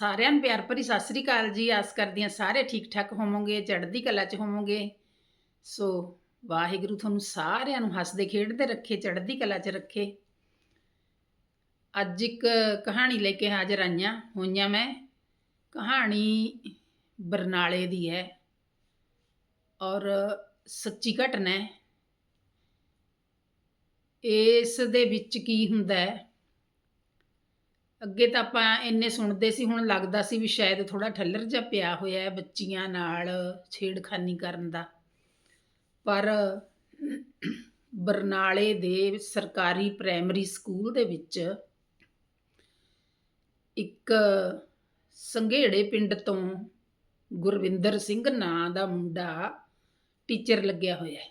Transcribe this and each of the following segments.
ਸਾਰਿਆਂ ਨੂੰ ਪਿਆਰ ਭਰੀ ਸਤਿ ਸ੍ਰੀ ਅਕਾਲ ਜੀ। ਆਸ ਕਰਦੀ ਹਾਂ ਸਾਰੇ ਠੀਕ ਠਾਕ ਹੋਵੋਗੇ, ਚੜ੍ਹਦੀ ਕਲਾ 'ਚ ਹੋਵੋਗੇ। ਸੋ ਵਾਹਿਗੁਰੂ ਤੁਹਾਨੂੰ ਸਾਰਿਆਂ ਨੂੰ ਹੱਸਦੇ ਖੇਡਦੇ ਰੱਖੇ, ਚੜ੍ਹਦੀ ਕਲਾ 'ਚ ਰੱਖੇ। ਅੱਜ ਇੱਕ ਕਹਾਣੀ ਲੈ ਕੇ ਹਾਜ਼ਰ ਆਈਆਂ, ਹੋਈਆਂ ਮੈਂ। ਕਹਾਣੀ ਬਰਨਾਲੇ ਦੀ ਹੈ ਔਰ ਸੱਚੀ ਘਟਨਾ ਹੈ। ਇਸ ਦੇ ਵਿੱਚ ਕੀ ਹੁੰਦਾ ਹੈ? ਅੱਗੇ ਤਾਂ ਆਪਾਂ ਇੰਨੇ ਸੁਣਦੇ ਸੀ, ਹੁਣ ਲੱਗਦਾ ਸੀ ਵੀ ਸ਼ਾਇਦ ਥੋੜਾ ਠੱਲਰ ਜਿਹਾ ਪਿਆ ਹੋਇਆ ਹੈ ਬੱਚੀਆਂ ਨਾਲ ਛੇੜਖਾਨੀ ਕਰਨ ਦਾ। ਪਰ ਬਰਨਾਲੇ ਦੇ ਸਰਕਾਰੀ ਪ੍ਰਾਇਮਰੀ ਸਕੂਲ ਦੇ ਵਿੱਚ ਇੱਕ ਸੰਘੇੜੇ ਪਿੰਡ ਤੋਂ ਗੁਰਵਿੰਦਰ ਸਿੰਘ ਨਾਂ ਦਾ ਮੁੰਡਾ ਟੀਚਰ ਲੱਗਿਆ ਹੋਇਆ ਹੈ।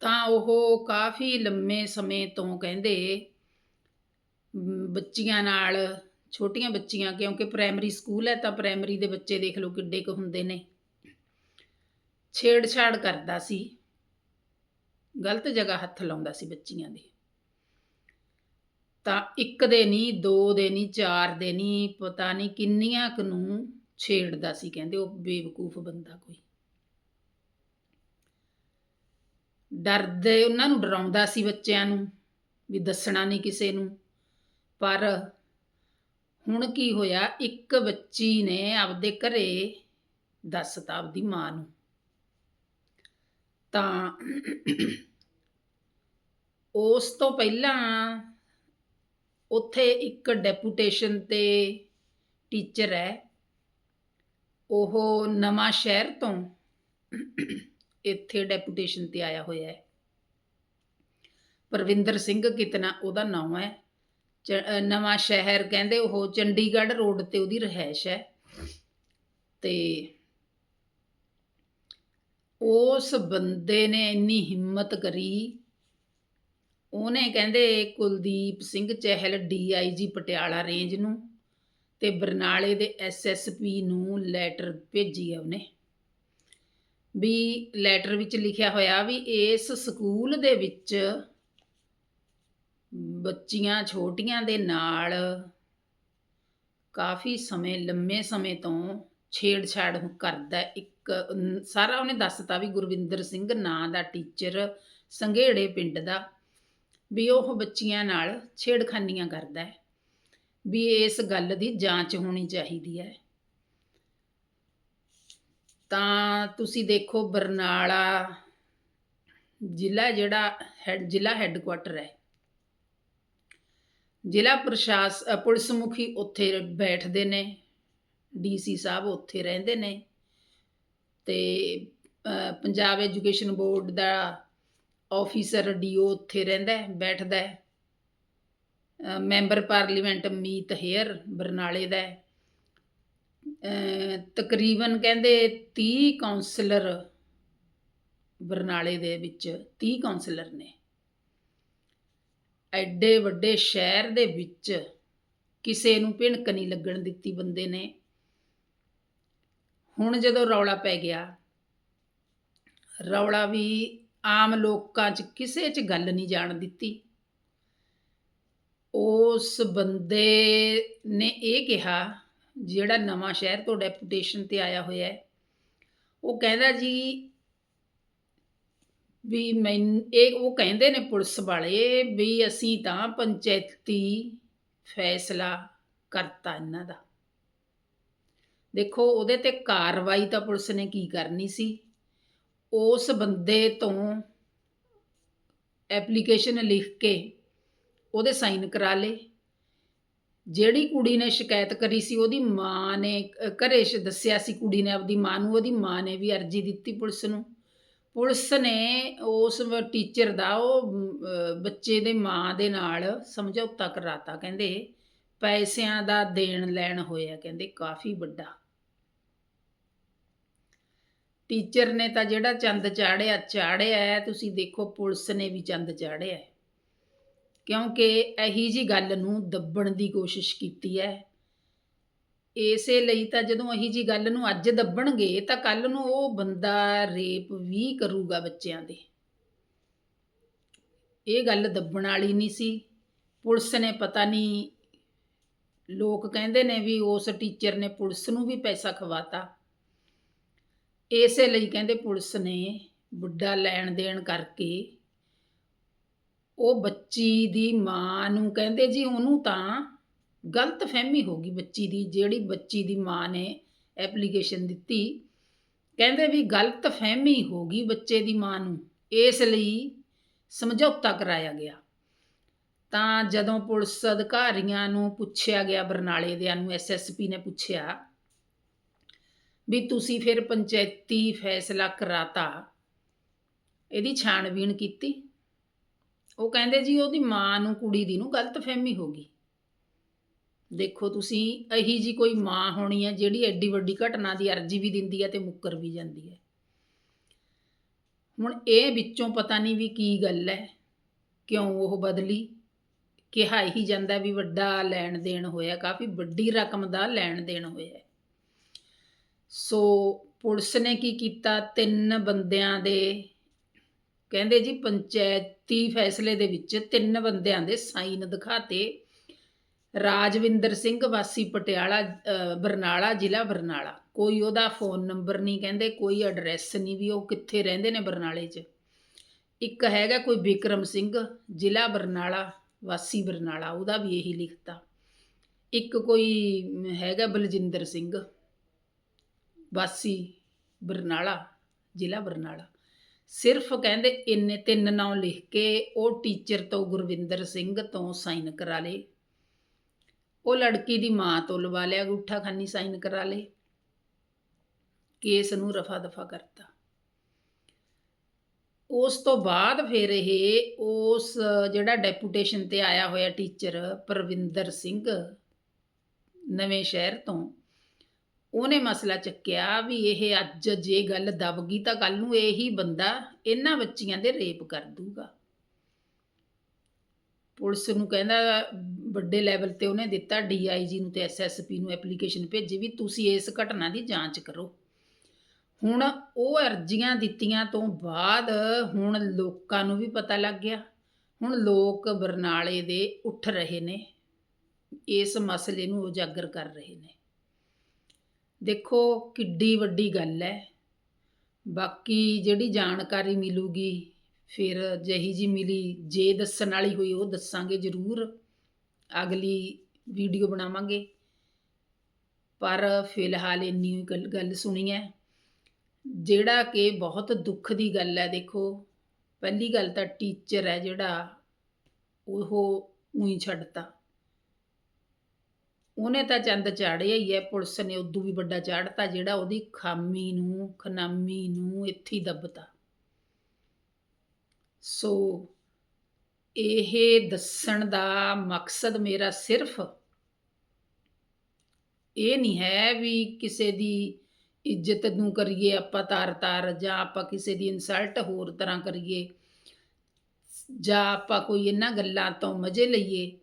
ਤਾਂ ਉਹ ਕਾਫੀ ਲੰਮੇ ਸਮੇਂ ਤੋਂ ਕਹਿੰਦੇ ਬੱਚੀਆਂ ਨਾਲ, ਛੋਟੀਆਂ ਬੱਚੀਆਂ, ਕਿਉਂਕਿ ਪ੍ਰਾਇਮਰੀ ਸਕੂਲ ਹੈ ਤਾਂ ਪ੍ਰਾਇਮਰੀ ਦੇ ਬੱਚੇ ਦੇਖ ਲਓ ਕਿੱਡੇ ਕੁ ਹੁੰਦੇ ਨੇ। ਛੇੜਛਾੜ ਕਰਦਾ ਸੀ। ਗਲਤ ਜਗ੍ਹਾ ਹੱਥ ਲਾਉਂਦਾ ਸੀ ਬੱਚੀਆਂ ਦੇ। ਤਾਂ ਇੱਕ ਦੇ ਨਹੀਂ ਦੋ ਦੇ ਨਹੀਂ ਚਾਰ ਦੇ ਨਹੀਂ ਪਤਾ ਨਹੀਂ ਕਿੰਨੀਆਂ ਕੁ ਨੂੰ ਛੇੜਦਾ ਸੀ, ਕਹਿੰਦੇ ਉਹ ਬੇਵਕੂਫ ਬੰਦਾ ਕੋਈ। ਡਰਦੇ, ਉਹਨਾਂ ਨੂੰ ਡਰਾਉਂਦਾ ਸੀ ਬੱਚਿਆਂ ਨੂੰ ਵੀ ਦੱਸਣਾ ਨਹੀਂ ਕਿਸੇ ਨੂੰ। ਪਰ ਹੁਣ ਕੀ ਹੋਇਆ? ਇੱਕ ਬੱਚੀ ਨੇ ਆਪਦੇ ਘਰੇ ਦੱਸਤਾ ਆਪਦੀ ਮਾਂ ਨੂੰ। ਤਾਂ ਉਸ ਤੋਂ ਪਹਿਲਾਂ ਉੱਥੇ ਇੱਕ ਡੈਪੂਟੇਸ਼ਨ ਤੇ ਟੀਚਰ ਹੈ। ਉਹ ਨਵਾਂ ਸ਼ਹਿਰ ਤੋਂ ਇੱਥੇ ਡੈਪੂਟੇਸ਼ਨ ਤੇ ਆਇਆ ਹੋਇਆ ਹੈ। ਪ੍ਰਵਿੰਦਰ ਸਿੰਘ ਕਿਤਨਾ ਉਹਦਾ ਨਾਮ ਹੈ। ਨਵਾਂ ਸ਼ਹਿਰ ਕਹਿੰਦੇ ਉਹ ਚੰਡੀਗੜ੍ਹ ਰੋਡ ਤੇ ਉਹਦੀ ਰਹਿائش ਹੈ। ਤੇ ਉਸ ਬੰਦੇ ਨੇ ਇੰਨੀ ਹਿੰਮਤ ਕਰੀ। ਉਹਨੇ ਕਹਿੰਦੇ ਕੁਲਦੀਪ ਸਿੰਘ ਚਹਿਲ ਡੀਆਈਜੀ ਪਟਿਆਲਾ ਰੇਂਜ ਨੂੰ ਤੇ ਬਰਨਾਲੇ ਦੇ ਐਸਐਸਪੀ ਨੂੰ ਲੈਟਰ ਭੇਜੀ ਆ ਉਹਨੇ। ਵੀ ਲੈਟਰ ਵਿੱਚ ਲਿਖਿਆ ਹੋਇਆ ਵੀ ਇਸ ਸਕੂਲ ਦੇ ਵਿੱਚ ਬੱਚੀਆਂ ਛੋਟੀਆਂ ਦੇ ਨਾਲ ਕਾਫੀ ਸਮੇਂ, ਲੰਮੇ ਸਮੇਂ ਤੋਂ ਛੇੜਛਾੜ ਕਰਦਾ ਇੱਕ ਸਾਰਾ ਉਹਨੇ ਦੱਸਤਾ ਵੀ ਗੁਰਵਿੰਦਰ ਸਿੰਘ ਨਾਂ ਦਾ ਟੀਚਰ ਸੰਘੇੜੇ ਪਿੰਡ ਦਾ ਵੀ ਉਹ ਬੱਚੀਆਂ ਨਾਲ ਛੇੜਖਾਨੀਆਂ ਕਰਦਾ ਹੈ ਵੀ ਇਸ ਗੱਲ ਦੀ ਜਾਂਚ ਹੋਣੀ ਚਾਹੀਦੀ ਹੈ। ਤਾਂ ਤੁਸੀਂ ਦੇਖੋ ਬਰਨਾਲਾ ਜ਼ਿਲ੍ਹਾ ਜਿਹੜਾ, ਹੈਡ, ਜ਼ਿਲ੍ਹਾ ਹੈੱਡਕੁਆਟਰ ਹੈ। ਜ਼ਿਲ੍ਹਾ ਪ੍ਰਸ਼ਾਸ ਪੁਲਿਸ ਮੁਖੀ ਉੱਥੇ ਬੈਠਦੇ ਨੇ ਡੀਸੀ ਸਾਹਿਬ ਉੱਥੇ ਰਹਿੰਦੇ ਨੇ ਤੇ ਪੰਜਾਬ ਐਜੂਕੇਸ਼ਨ ਬੋਰਡ ਦਾ ਆਫੀਸਰ ਡੀਓ ਉੱਥੇ ਰਹਿੰਦਾ ਬੈਠਦਾ ਮੈਂਬਰ ਪਾਰਲੀਮੈਂਟ ਮੀਤ ਹੇਅਰ ਬਰਨਾਲੇ ਦਾ ਤਕਰੀਬਨ ਕਹਿੰਦੇ 30 ਕਾਉਂਸਲਰ ਬਰਨਾਲੇ ਦੇ ਵਿੱਚ 30 ਕਾਉਂਸਲਰ ਨੇ। ਐਡੇ ਵੱਡੇ ਸ਼ਹਿਰ ਦੇ ਵਿੱਚ ਕਿਸੇ ਨੂੰ ਭਿਣਕ ਨਹੀਂ ਲੱਗਣ ਦਿੱਤੀ ਬੰਦੇ ਨੇ। ਹੁਣ ਜਦੋਂ ਰੌਲਾ ਪੈ ਗਿਆ, ਰੌਲਾ ਵੀ ਆਮ ਲੋਕਾਂ 'ਚ ਕਿਸੇ 'ਚ ਗੱਲ ਨਹੀਂ ਜਾਣ ਦਿੱਤੀ। ਉਸ ਬੰਦੇ ਨੇ ਇਹ ਕਿਹਾ, ਜਿਹੜਾ ਨਵਾਂ ਸ਼ਹਿਰ ਤੋਂ ਡੈਪੂਟੇਸ਼ਨ ਤੇ ਆਇਆ ਹੋਇਆ ਹੈ, ਉਹ ਕਹਿੰਦਾ ਜੀ ਵੀ ਮੈਂ ਇਹ ਉਹ ਕਹਿੰਦੇ ਨੇ ਪੁਲਿਸ ਵਾਲੇ ਵੀ ਅਸੀਂ ਤਾਂ ਪੰਚਾਇਤੀ ਫੈਸਲਾ ਕਰਤਾ ਇਹਨਾਂ ਦਾ। ਦੇਖੋ ਉਹਦੇ ਤੇ ਕਾਰਵਾਈ ਤਾਂ ਪੁਲਿਸ ਨੇ ਕੀ ਕਰਨੀ ਸੀ? ਉਸ ਬੰਦੇ ਤੋਂ ਐਪਲੀਕੇਸ਼ਨ ਲਿਖ ਕੇ ਉਹਦੇ ਸਾਈਨ ਕਰਾ ਲੇ ਜਿਹੜੀ ਕੁੜੀ ਨੇ ਸ਼ਿਕਾਇਤ ਕਰੀ ਸੀ ਉਹਦੀ ਮਾਂ ਨੇ ਅ, ਘਰੇ ਦੱਸਿਆ ਸੀ ਕੁੜੀ ਨੇ ਆਪਦੀ ਮਾਂ ਨੂੰ ਉਹਦੀ ਮਾਂ ਨੇ ਵੀ ਅਰਜੀ ਦਿੱਤੀ ਪੁਲਿਸ ਨੂੰ। ਪੁਲਿਸ ਨੇ ਉਸ ਟੀਚਰ ਦਾ, ਉਹ ਬੱਚੇ ਦੇ ਮਾਂ ਦੇ ਨਾਲ ਸਮਝੌਤਾ ਕਰਾਤਾ, ਕਹਿੰਦੇ ਪੈਸਿਆਂ ਦਾ ਦੇਣ ਲੈਣ ਹੋਇਆ, ਕਹਿੰਦੇ ਕਾਫੀ ਵੱਡਾ। ਟੀਚਰ ਨੇ ਤਾਂ ਜਿਹੜਾ ਚੰਦ ਚਾੜਿਆ ਚਾੜਿਆ ਤੁਸੀਂ ਦੇਖੋ ਪੁਲਿਸ ਨੇ ਵੀ ਚੰਦ ਚਾੜਿਆ ਕਿਉਂਕਿ ਇਹੀ ਜੀ ਗੱਲ ਨੂੰ ਦੱਬਣ ਦੀ ਕੋਸ਼ਿਸ਼ ਕੀਤੀ ਹੈ ਇਸੇ ਲਈ ਤਾਂ ਜਦੋਂ ਇਹੀ ਜੀ ਗੱਲ ਨੂੰ ਅੱਜ ਦੱਬਣਗੇ ਤਾਂ ਕੱਲ ਨੂੰ ਉਹ ਬੰਦਾ ਰੇਪ ਵੀ ਕਰੂਗਾ ਬੱਚਿਆਂ ਦੇ। ਇਹ ਗੱਲ ਦੱਬਣ ਵਾਲੀ ਨਹੀਂ ਸੀ। ਪੁਲਿਸ ਨੇ ਪਤਾ ਨਹੀਂ, ਲੋਕ ਕਹਿੰਦੇ ਨੇ ਵੀ ਉਸ ਟੀਚਰ ਨੇ ਪੁਲਿਸ ਨੂੰ ਵੀ ਪੈਸਾ ਖਵਾਤਾ। ਇਸੇ ਲਈ ਕਹਿੰਦੇ ਪੁਲਿਸ ਨੇ ਬੁੱਢਾ ਲੈਣ ਦੇਣ ਕਰਕੇ ਉਹ ਬੱਚੀ ਦੀ ਮਾਂ ਨੂੰ ਕਹਿੰਦੇ ਜੀ ਉਹਨੂੰ ਤਾਂ ਗਲਤ ਫਹਿਮੀ ਹੋ ਗਈ ਬੱਚੀ ਦੀ, ਜਿਹੜੀ ਬੱਚੀ ਦੀ ਮਾਂ ਨੇ ਐਪਲੀਕੇਸ਼ਨ ਦਿੱਤੀ। ਕਹਿੰਦੇ ਵੀ ਗਲਤ ਫਹਿਮੀ ਹੋ ਗਈ ਬੱਚੇ ਦੀ ਮਾਂ ਨੂੰ, ਇਸ ਲਈ ਸਮਝੌਤਾ ਕਰਾਇਆ ਗਿਆ। ਤਾਂ ਜਦੋਂ ਪੁਲਿਸ ਅਧਿਕਾਰੀਆਂ ਨੂੰ ਪੁੱਛਿਆ ਗਿਆ, ਬਰਨਾਲੇ ਦਿਆਂ ਨੂੰ ਐਸਐਸਪੀ ਨੇ ਪੁੱਛਿਆ ਵੀ ਤੁਸੀਂ ਫਿਰ ਪੰਚਾਇਤੀ ਫੈਸਲਾ ਕਰਾਤਾ, ਇਹਦੀ ਛਾਣਬੀਣ ਕੀਤੀ? ਉਹ ਕਹਿੰਦੇ ਜੀ ਉਹਦੀ ਮਾਂ ਨੂੰ, ਕੁੜੀ ਦੀ ਨੂੰ ਗਲਤ ਫਹਿਮੀ ਹੋ ਗਈ। ਦੇਖੋ ਤੁਸੀਂ, ਇਹੀ ਜੀ ਕੋਈ ਮਾਂ ਹੋਣੀ ਹੈ ਜਿਹੜੀ ਐਡੀ ਵੱਡੀ ਘਟਨਾ ਦੀ ਅਰਜ਼ੀ ਵੀ ਦਿੰਦੀ ਹੈ ਤੇ ਮੁੱਕਰ ਵੀ ਜਾਂਦੀ ਹੈ। ਹੁਣ ਇਹ ਵਿੱਚੋਂ ਪਤਾ ਨਹੀਂ ਵੀ ਕੀ ਗੱਲ ਹੈ, ਕਿਉਂ ਉਹ ਬਦਲੀ, ਕਿਹਾ ਹੀ ਜਾਂਦਾ ਵੀ ਵੱਡਾ ਲੈਣ ਦੇਣ ਹੋਇਆ, ਕਾਫੀ ਵੱਡੀ ਰਕਮ ਦਾ ਲੈਣ ਦੇਣ ਹੋਇਆ ਸੋ ਪੁਲਿਸ ਨੇ ਕੀ ਕੀਤਾ? ਤਿੰਨ ਬੰਦਿਆਂ ਦੇ, ਕਹਿੰਦੇ ਜੀ ਪੰਚਾਇਤੀ ਫੈਸਲੇ ਦੇ ਵਿੱਚ ਤਿੰਨ ਬੰਦਿਆਂ ਦੇ ਸਾਈਨ ਦਿਖਾਤੇ। ਰਾਜਵਿੰਦਰ ਸਿੰਘ ਵਾਸੀ ਪਟਿਆਲਾ ਬਰਨਾਲਾ, ਜ਼ਿਲ੍ਹਾ ਬਰਨਾਲਾ। ਕੋਈ ਉਹਦਾ ਫੋਨ ਨੰਬਰ ਨਹੀਂ ਕਹਿੰਦੇ, ਕੋਈ ਐਡਰੈਸ ਨਹੀਂ ਵੀ ਉਹ ਕਿੱਥੇ ਰਹਿੰਦੇ ਨੇ ਬਰਨਾਲੇ 'ਚ। ਇੱਕ ਹੈਗਾ ਕੋਈ ਵਿਕਰਮ ਸਿੰਘ, ਜ਼ਿਲ੍ਹਾ ਬਰਨਾਲਾ, ਵਾਸੀ ਬਰਨਾਲਾ, ਉਹਦਾ ਵੀ ਇਹੀ ਲਿਖਤਾ। ਇੱਕ ਕੋਈ ਹੈਗਾ ਬਲਜਿੰਦਰ ਸਿੰਘ, ਵਾਸੀ ਬਰਨਾਲਾ, ਜ਼ਿਲ੍ਹਾ ਬਰਨਾਲਾ। ਸਿਰਫ ਕਹਿੰਦੇ ਇੰਨੇ ਤਿੰਨ ਨਾਂ ਲਿਖ ਕੇ ਉਹ ਟੀਚਰ ਤੋਂ ਗੁਰਵਿੰਦਰ ਸਿੰਘ ਤੋਂ ਸਾਈਨ ਕਰਾ ਲਏ। ਉਹ ਲੜਕੀ ਦੀ ਮਾਂ ਤੋਂ ਲਵਾ ਲਿਆ ਅੰਗੂਠਾ ਖਾਨੀ ਸਾਈਨ ਕਰਾ ਲਏ। ਕੇਸ ਨੂੰ ਰਫਾ ਦਫਾ ਕਰਤਾ। ਉਸ ਤੋਂ ਬਾਅਦ ਫਿਰ ਇਹ ਉਸ ਜਿਹੜਾ ਡੈਪੂਟੇਸ਼ਨ ਤੇ ਆਇਆ ਹੋਇਆ ਟੀਚਰ ਪਰਵਿੰਦਰ ਸਿੰਘ ਨਵੇਂ ਸ਼ਹਿਰ ਤੋਂ, ਉਹਨੇ ਮਸਲਾ ਚੱਕਿਆ ਵੀ ਇਹ ਅੱਜ ਜੇ ਗੱਲ ਦਬ ਗਈ ਤਾਂ ਕੱਲ ਨੂੰ ਇਹੀ ਬੰਦਾ ਇਹਨਾਂ ਬੱਚੀਆਂ ਦੇ ਰੇਪ ਕਰ ਦੂਗਾ। ਪੁਲਿਸ ਨੂੰ ਕਹਿੰਦਾ ਵੱਡੇ ਲੈਵਲ ਤੇ ਉਹਨੇ ਦਿੱਤਾ ਡੀਆਈਜੀ ਨੂੰ ਤੇ ਐਸਐਸਪੀ ਨੂੰ ਐਪਲੀਕੇਸ਼ਨ ਭੇਜੀ ਵੀ ਤੁਸੀਂ ਇਸ ਘਟਨਾ ਦੀ ਜਾਂਚ ਕਰੋ। ਹੁਣ ਉਹ ਅਰਜ਼ੀਆਂ ਦਿੱਤੀਆਂ ਤੋਂ ਬਾਅਦ ਹੁਣ ਲੋਕਾਂ ਨੂੰ ਵੀ ਪਤਾ ਲੱਗ ਗਿਆ। ਹੁਣ ਲੋਕ ਬਰਨਾਲੇ ਦੇ ਉੱਠ ਰਹੇ ਨੇ, ਇਸ ਮਸਲੇ ਨੂੰ ਉਜਾਗਰ ਕਰ ਰਹੇ ਨੇ। ਦੇਖੋ ਕਿੱਡੀ ਵੱਡੀ ਗੱਲ ਹੈ। ਬਾਕੀ ਜਿਹੜੀ ਜਾਣਕਾਰੀ ਮਿਲੂਗੀ ਫਿਰ ਜਿਹੀ ਜੀ ਮਿਲੀ, ਜੇ ਦੱਸਣ ਵਾਲੀ ਹੋਈ ਉਹ ਦੱਸਾਂਗੇ ਜ਼ਰੂਰ। ਅਗਲੀ ਵੀਡੀਓ ਬਣਾਵਾਂਗੇ। ਪਰ ਫਿਲਹਾਲ ਇੰਨੀ ਹੀ ਗੱਲ ਗੱਲ ਸੁਣੀ ਹੈ। ਜਿਹੜਾ ਕਿ ਬਹੁਤ ਦੁੱਖ ਦੀ ਗੱਲ ਹੈ, ਦੇਖੋ। ਪਹਿਲੀ ਗੱਲ ਤਾਂ ਟੀਚਰ ਹੈ ਜਿਹੜਾ, ਉਹ ਉਹੀ ਛੱਡਤਾ। ਉਹਨੇ ਤਾਂ ਚੰਦ ਚਾੜਿਆ ਹੀ ਹੈ, ਪੁਲਿਸ ਨੇ ਉਦੋਂ ਵੀ ਵੱਡਾ ਚਾੜਤਾ ਜਿਹੜਾ ਉਹਦੀ ਖਾਮੀ ਨੂੰ, ਖਨਾਮੀ ਨੂੰ ਇੱਥੇ ਹੀ ਦੱਬਤਾ। ਸੋ ਇਹ ਦੱਸਣ ਦਾ ਮਕਸਦ ਮੇਰਾ ਸਿਰਫ ਇਹ ਨਹੀਂ ਹੈ ਵੀ ਕਿਸੇ ਦੀ ਇੱਜ਼ਤ ਨੂੰ ਕਰੀਏ ਆਪਾਂ ਤਾਰ-ਤਾਰ ਜਾਂ ਆਪਾਂ ਕਿਸੇ ਦੀ ਇਨਸਲਟ ਹੋਰ ਤਰ੍ਹਾਂ ਕਰੀਏ ਜਾਂ ਆਪਾਂ ਕੋਈ ਇਹਨਾਂ ਗੱਲਾਂ ਤੋਂ ਮਜ਼ੇ ਲਈਏ।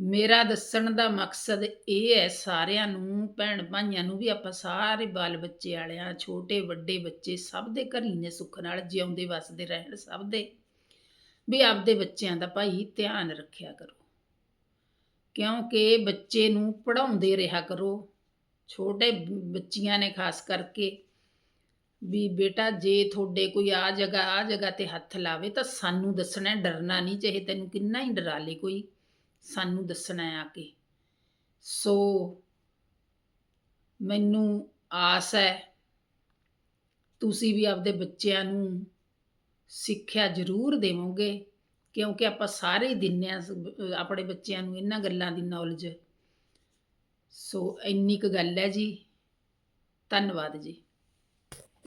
ਮੇਰਾ ਦੱਸਣ ਦਾ ਮਕਸਦ ਇਹ ਹੈ, ਸਾਰਿਆਂ ਨੂੰ, ਭੈਣ ਭਾਈਆਂ ਨੂੰ ਵੀ ਆਪਾਂ ਸਾਰੇ ਬਾਲ ਬੱਚੇ ਵਾਲਿਆਂ, ਛੋਟੇ, ਵੱਡੇ ਬੱਚੇ ਸਭ ਦੇ ਘਰੀ ਨੇ ਸੁੱਖ ਨਾਲ, ਜਿਉਂਦੇ, ਵਸਦੇ, ਰਹਿਣ ਸਭ ਦੇ। ਵੀ ਆਪਦੇ ਬੱਚਿਆਂ ਦਾ ਭਾਈ ਧਿਆਨ ਰੱਖਿਆ ਕਰੋ। ਕਿਉਂਕਿ ਬੱਚੇ ਨੂੰ ਪੜਾਉਂਦੇ ਰਿਹਾ ਕਰੋ। ਛੋਟੇ ਬੱਚੀਆਂ ਨੇ ਖਾਸ ਕਰਕੇ ਵੀ ਬੇਟਾ, ਜੇ ਤੁਹਾਡੇ ਕੋਈ ਆ ਜਗ੍ਹਾ ਆ ਜਗ੍ਹਾ ਤੇ ਹੱਥ ਲਾਵੇ ਤਾਂ ਸਾਨੂੰ ਦੱਸਣਾ, ਡਰਨਾ ਨਹੀਂ, ਚਾਹੇ ਤੈਨੂੰ ਕਿੰਨਾ ਹੀ ਡਰਾ ਲੇ ਕੋਈ। ਸਾਨੂੰ ਦੱਸਣਾ ਆ ਕੇ। ਸੋ ਮੈਨੂੰ ਆਸ ਹੈ, ਤੁਸੀਂ ਵੀ ਆਪਦੇ ਬੱਚਿਆਂ ਨੂੰ ਸਿੱਖਿਆ ਜ਼ਰੂਰ ਦੇਵੋਗੇ, ਕਿਉਂਕਿ ਆਪਾਂ ਸਾਰੇ ਹੀ ਦਿੰਨੇ ਆ ਆਪਣੇ ਬੱਚਿਆਂ ਨੂੰ ਇਹਨਾਂ ਗੱਲਾਂ ਦੀ ਨੌਲੇਜ ਸੋ ਇੰਨੀ ਕੁ ਗੱਲ ਹੈ ਜੀ। ਧੰਨਵਾਦ ਜੀ।